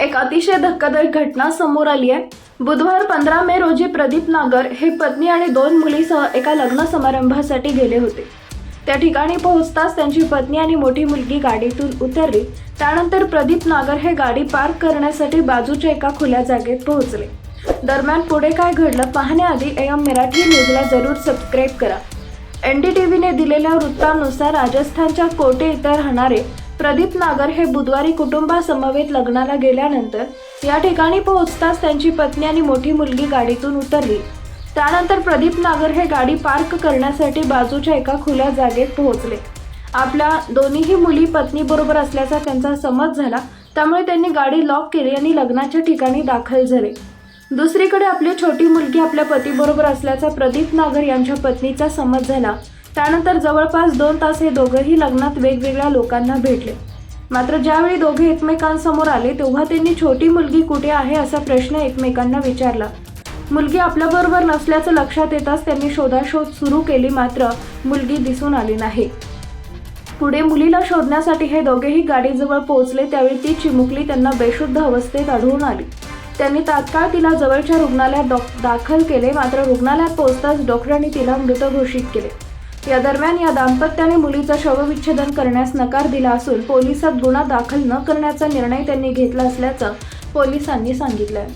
एक अतिशय धक्कादायक घटना समोर आली आहे. बुधवार पंधरा मे रोजी प्रदीप नागर हे पत्नी आणि दोन मुलीसह एका लग्न समारंभासाठी गेले होते. त्या ठिकाणी पोहोचताच त्यांची पत्नी आणि मोठी मुलगी गाडीतून उतरली. त्यानंतर प्रदीप नागर हे गाडी पार्क करण्यासाठी बाजूच्या एका खुल्या जागेत पोहोचले. दरम्यान पुढे काय घडलं पाहण्याआधी एम मराठी न्यूजला जरूर सबस्क्राईब करा. एन डी टी व्हीने दिलेल्या वृत्तानुसार राजस्थानच्या कोटे इथं राहणारे प्रदीप नागर हे बुधवारी कुटुंबासमवेत लग्नाला गेल्यानंतर या ठिकाणी पोहोचताच त्यांची पत्नी आणि मोठी मुलगी गाडीतून उतरली. त्यानंतर प्रदीप नागर हे गाडी पार्क करण्यासाठी बाजूच्या एका खुल्या जागेत पोहोचले. आपल्या दोन्हीही मुली पत्नीबरोबर असल्याचा त्यांचा समज झाला त्यामुळे त्यांनी गाडी लॉक केली आणि लग्नाच्या ठिकाणी दाखल झाले. दुसरीकडे आपली छोटी मुलगी आपल्या पतीबरोबर असल्याचा प्रदीप नागर यांच्या पत्नीचा समज झाला. त्यानंतर जवळपास दोन तास हे दोघंही लग्नात वेगवेगळ्या लोकांना भेटले. मात्र ज्यावेळी दोघे एकमेकांसमोर आले तेव्हा त्यांनी छोटी मुलगी कुठे आहे असा प्रश्न एकमेकांना विचारला. मुलगी आपल्याबरोबर नसल्याचं लक्षात येताच त्यांनी शोधाशोध सुरू केली मात्र मुलगी दिसून आली नाही. पुढे मुलीला शोधण्यासाठी हे दोघेही गाडीजवळ पोहोचले त्यावेळी ती चिमुकली त्यांना बेशुद्ध अवस्थेत आढळून आली. त्यांनी तात्काळ तिला जवळच्या रुग्णालयात डॉक दाखल केले मात्र रुग्णालयात पोहोचताच डॉक्टरांनी तिला मृत घोषित केले. या दरम्यान या दाम्पत्याने मुलीचं शवविच्छेदन करण्यास नकार दिला असून पोलिसात गुन्हा दाखल न करण्याचा निर्णय त्यांनी घेतला असल्याचं पोलिसांनी सांगितलं